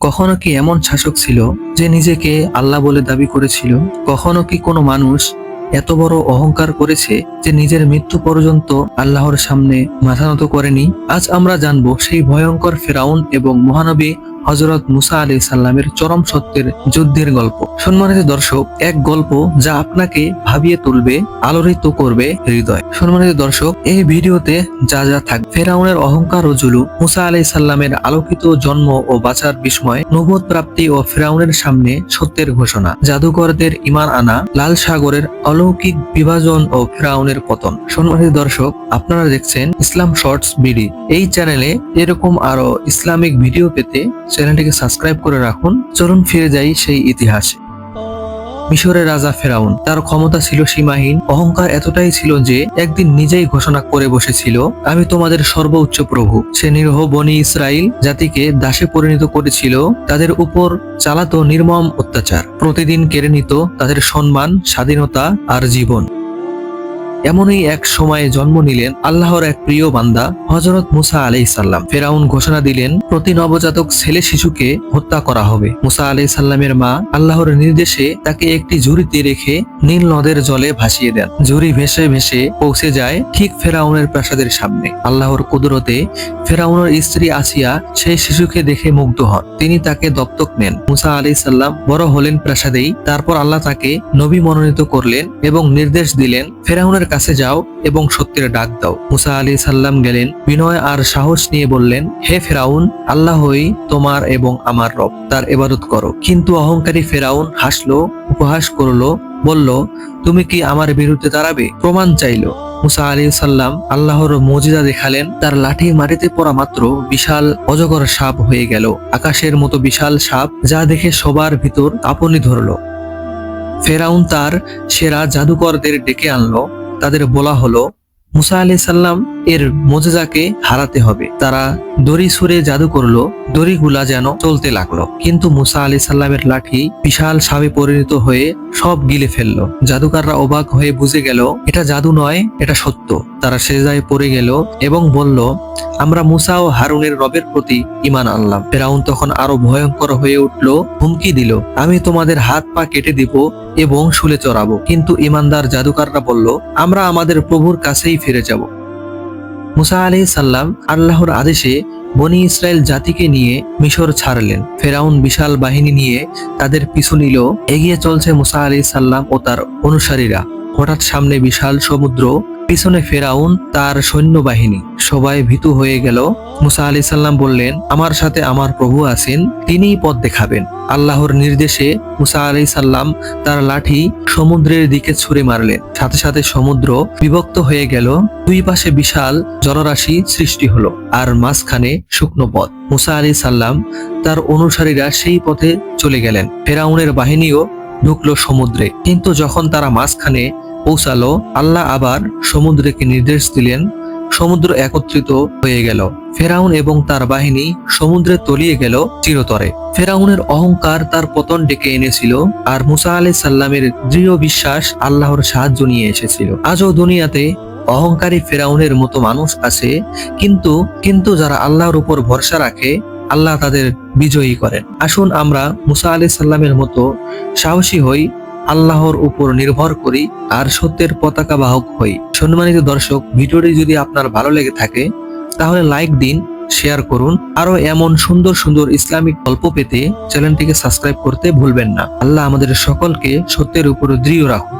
কখনো কি এমন শাসক ছিল যে নিজেকে আল্লাহ বলে দাবি করেছিল? কখনো কি কোনো মানুষ এত বড় অহংকার করেছে যে নিজের মৃত্যু পর্যন্ত আল্লাহর সামনে মাথা নত করেনি? আজ আমরা জানব সেই ভয়ঙ্কর ফেরাউন এবং মহানবী হজরত মুসা আলি সাল্লামের চরম সত্যের যুদ্ধের গল্প। সম্মানিত দর্শক, এক গল্প যা আপনাকে ভাবিয়ে তুলবে, আলোড়িত করবে হৃদয়। সম্মানিত দর্শক, এই ভিডিওতে যা যা থাকবে ফেরাউনের অহংকার ও জুলু মুসা আলাই সাল্লামের আলোকিত জন্ম ও বাঁচার বিস্ময় নবদ প্রাপ্তি ও ফেরাউনের সামনে সত্যের ঘোষণা। জাদুকরদের ইমান আনা, লাল সাগরের অলৌকিক বিভাজন ও ফেরাউনের পতন। সম্মানিত দর্শক, আপনারা দেখছেন ইসলাম শর্টস বিডি। এই চ্যানেলে এরকম আরও ইসলামিক ভিডিও পেতে চ্যানেলটিকে সাবস্ক্রাইব করে রাখুন। চলুন ফিরে যাই সেই ইতিহাসে। মিশরের রাজা ফেরাউন, তার ক্ষমতা ছিল সীমাহীন। অহংকার এতটাই ছিল যে একদিন নিজেই ঘোষণা করে বসেছিল, আমি তোমাদের সর্বোচ্চ প্রভু। সে নিরহ বনি ইসরাইল জাতিকে দাসে পরিণত করেছিল। তাদের উপর চালাতো নির্মম অত্যাচার। প্রতিদিন কেড়ে নিত তাদের সম্মান, স্বাধীনতা আর জীবন। এমনই এক সময়ে জন্ম নিলেন আল্লাহর এক প্রিয় বান্দা হজরত মুসা আলাই সাল্লাম ফেরাউন ঘোষণা দিলেন, প্রতি নবজাতক ছেলে শিশুকে হত্যা করা হবে। মুসা আলাই সাল্লামের মা আল্লাহর নির্দেশে তাকে একটি ঝুড়িতে রেখে নীল নদের জলে ভাসিয়ে দেন। ঝুড়ি ভেসে ভেসে পৌঁছে যায় ঠিক ফেরাউনের প্রাসাদের সামনে। আল্লাহর কুদরতে ফেরাউনের স্ত্রী আসিয়া সেই শিশুকে দেখে মুগ্ধ হন। তিনি তাকে দত্তক নেন। মুসা আলাই সাল্লাম বড় হলেন প্রাসাদেই। তারপর আল্লাহ তাকে নবী মনোনীত করলেন এবং নির্দেশ দিলেন, ফেরাউনের কাছে যাও এবং সত্যের ডাক দাও। মুসা আলী সাল্লাম গেলেন, বিনয় আর সাহস নিয়ে বললেন, হে ফেরাউন আল্লাহই তোমার এবং আমার রব, তার এবাদত করো। কিন্তু অহংকারী ফেরাউন হাসলো, উপহাস করল, বলল, তুমি কি আমার বিরুদ্ধে দাঁড়াবে? প্রমাণ চাইলো। মুসা আলী সাল্লাম আল্লাহর মজিদা দেখালেন, তার লাঠি মাটিতে পড়া মাত্র বিশাল অজগর সাপ হয়ে গেল। আকাশের মতো বিশাল সাপ যা দেখে সবার ভিতর আপনি ধরলো। ফেরাউন তার সেরা জাদুকরদের ডেকে আনলো। তাদের বলা হলো মুসা আলি সাল্লাম এর মোজেজাকে হারাতে হবে। তারা দড়ি সুরে জাদু করল, দড়িগুলা যেন চলতে লাগল। কিন্তু মুসা আলি সাল্লামের লাঠি বিশাল সাবে পরিণত হয়ে সব গিলে ফেলল। জাদুকাররা অবাক হয়ে বুঝে গেল, এটা জাদু নয়, এটা সত্য। তারা সেজায় পড়ে গেল এবং বলল, আমরা মুসা ও হারুনের রবের প্রতি ইমান আনলাম। ফেরাউন তখন আরও ভয়ঙ্কর হয়ে উঠল, হুমকি দিল, আমি তোমাদের হাত পা কেটে দিব এবং শুলে চড়াবো। কিন্তু ইমানদার জাদুকাররা বলল, আমরা আমাদের প্রভুর কাছেই ফিরে যাব। মুসা আলি সাল্লাম আল্লাহর আদেশে বনি ইসরায়েল জাতিকে নিয়ে মিশর ছাড়লেন। ফেরাউন বিশাল বাহিনী নিয়ে তাদের পিছু নিল এগিয়ে চলছে মুসা আলি সাল্লাম ও তার অনুসারীরা। হঠাৎ সামনে বিশাল সমুদ্র, পিছনে ফেরাউন, তার সৈন্যবাহিনী। সবাই ভীতু হয়ে গেল। মুসা আলি সাল্লাম বললেন, আমার সাথে আমার প্রভু আছেন, তিনিই পথ দেখাবেন। আল্লাহর নির্দেশে মুসা আলি সাল্লাম তার লাঠি সমুদ্রের দিকে ছুঁড়ে মারলেন। সাথে সাথে সমুদ্র বিভক্ত হয়ে গেল। দুই পাশে বিশাল জলরাশি সৃষ্টি হলো আর মাঝখানে শুকনো পথ। মুসা আলি সাল্লাম তার অনুসারীরা সেই পথে চলে গেলেন। ফেরাউনের বাহিনীও ঢুকলো সমুদ্রে। কিন্তু যখন তারা মাঝখানে পৌঁছালো, আল্লাহ আবার সমুদ্রকে নির্দেশ দিলেন, সমুদ্র একত্রিত হয়ে গেল। ফেরাউন এবং তার বাহিনী সমুদ্রে তলিয়ে গেল চিরতরে। ফেরাউনের অহংকার তার পতন ডেকে এনেছিল আর মুসা আলি সাল্লামের দৃঢ় বিশ্বাস আল্লাহর সাহায্য নিয়ে এসেছিল। আজও দুনিয়াতে অহংকারী ফেরাউনের মতো মানুষ আছে, কিন্তু কিন্তু যারা আল্লাহর উপর ভরসা রাখে, আল্লাহ তাদের বিজয়ী করেন। আসুন আমরা মুসা আলি সাল্লামের মতো সাহসী হই, আল্লাহর উপর নির্ভর করি, আর সত্যের পতাকা বাহক হই। সম্মানিত দর্শক, ভিডিওটি যদি আপনার ভালো লেগে থাকে, তাহলে লাইক দিন, শেয়ার করুন আরও এমন সুন্দর সুন্দর ইসলামিক গল্প পেতে চ্যানেলটিকে সাবস্ক্রাইব করতে ভুলবেন না। আল্লাহ আমাদের সকলকে সত্যের উপর দৃঢ় রাখুন।